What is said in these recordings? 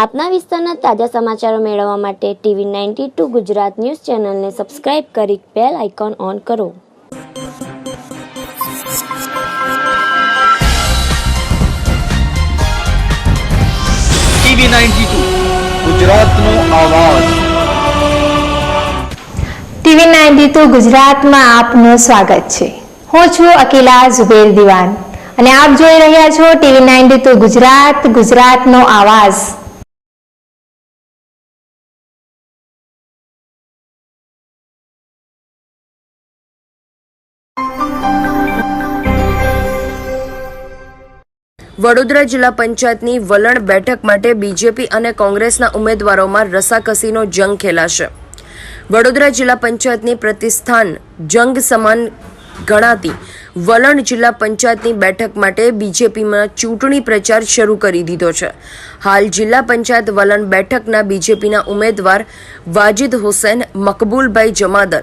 આપના વિસ્તારના તાજા સમાચારો મેળવવા માટે TV ninety two Gujarat news ચેનલને સબસ્ક્રાઇબ કરી બેલ આઇકોન ઓન કરો. ટીવી નાઇન્ટી ટુ ગુજરાતનો અવાજ ટીવી નાઇન્ટી ટુ ગુજરાતમાં આપનું સ્વાગત છે. હું છું અકિલા ઝુબેર દિવાન. અને આપ જોઈ રહ્યા છો ટીવી નાઇન્ટી ટુ ગુજરાત ગુજરાતનો આવાજ. વડોદરા જિલ્લા પંચાયતની વલણ બેઠક માટે બીજેપી અને કોંગ્રેસના ઉમેદવારોમાં રસાકસીનો જંગ ખેલાશે. વડોદરા જિલ્લા પંચાયતની પ્રતિષ્ઠાન જંગ સમાન ગણાતી વલણ જિલ્લા પંચાયતની બેઠક માટે બીજેપીમાં ચૂંટણી પ્રચાર શરૂ કરી દીધો છે. હાલ જિલ્લા પંચાયત વલણ બેઠકના બીજેપીના ઉમેદવાર વાજિદ હુસેન, મકબૂલભાઈ જમાદર,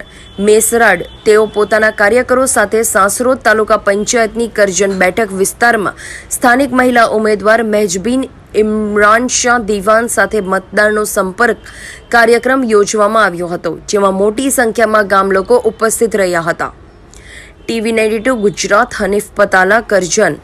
મેસરાડ, તેઓ પોતાના કાર્યકરો સાથે સાસરોદ તાલુકા પંચાયતની કરજણ બેઠક વિસ્તારમાં સ્થાનિક મહિલા ઉમેદવાર મહેજબીન ઇમરાન શાહ દિવાન સાથે મતદારનો સંપર્ક કાર્યક્રમ યોજવામાં આવ્યો હતો, જેમાં મોટી સંખ્યામાં ગામ લોકો ઉપસ્થિત રહ્યા હતા. TV ninety Gujarat Hanif Patala Karjan